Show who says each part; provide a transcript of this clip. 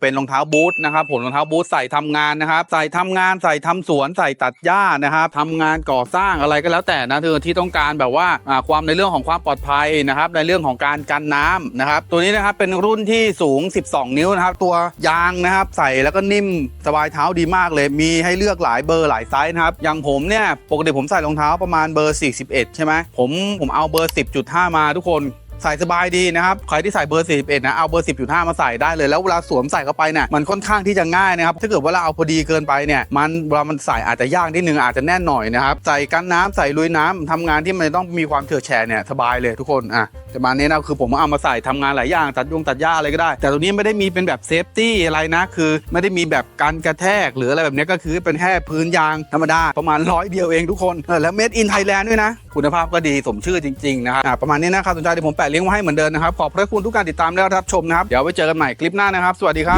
Speaker 1: เป็นรองเท้าบูทนะครับผมรองเท้าบูทใส่ทำงานนะครับ ใส่ทำงานใส่ทำสวนใส่ตัดหญ้านะครับทำงานก่อสร้างอะไรก็แล้วแต่นะที่ต้องการแบบว่าอ่าความในเรื่องของความปลอดภัยนะครับ ในเรื่องของการกันน้ำนะครับ ตัวนี้นะครับเป็นรุ่นที่สูง 12 นิ้วนะครับ ตัวยางนะครับใส่แล้วก็นิ่มสบายเท้าดีมากเลย มีให้เลือกหลายเบอร์หลายไซส์นะครับอย่างผมเนี่ยปกติผมใส่รองเท้าประมาณเบอร์ 41 ใช่ไหมผมผมเอาเบอร์ 10.5 มาทุกคน ใส่สบายดีนะครับใครที่ใส่เบอร์41นะเอาเบอร์ 10.5 มาใส่ได้เลยแล้วเวลาสวมใส่เข้าไปเนี่ยมันค่อนข้างที่จะง่ายนะครับถ้าเกิดว่าเราเอาพอดีเกินไปเนี่ยมันเวลามันใส่อาจจะยากนิดนึงอาจจะแน่นหน่อยนะครับใส่กันน้ำใส่ลุยน้ำทำงานที่มันต้องมีความเฉื่อยแฉะเนี่ยสบายเลยทุกคนอะจะมาเนี้นะคือผมเอามาใส่ทำงานหลายอย่างตัดยงตัดหญ้าอะไรก็ได้ แต่ตัวนี้ไม่ได้มีเป็นแบบเซฟตี้อะไรนะคือไม่ได้มีแบบการกระแทกหรืออะไรแบบนี้ก็คือเป็นแค่พื้นยางธรรมดาประมาณร้อยเดียวเองทุกคนแล้ว made in Thailand ด้วยนะ คุณภาพก็ดีสมชื่อจริงๆนะครับประมาณนี้นะครับสนใจเดี๋ยวผมแปะลิงก์ไว้ให้เหมือนเดิมนะครับขอบพระคุณทุกการติดตามและรับชมนะครับเดี๋ยวไว้เจอกันใหม่คลิปหน้านะครับ สวัสดีครับ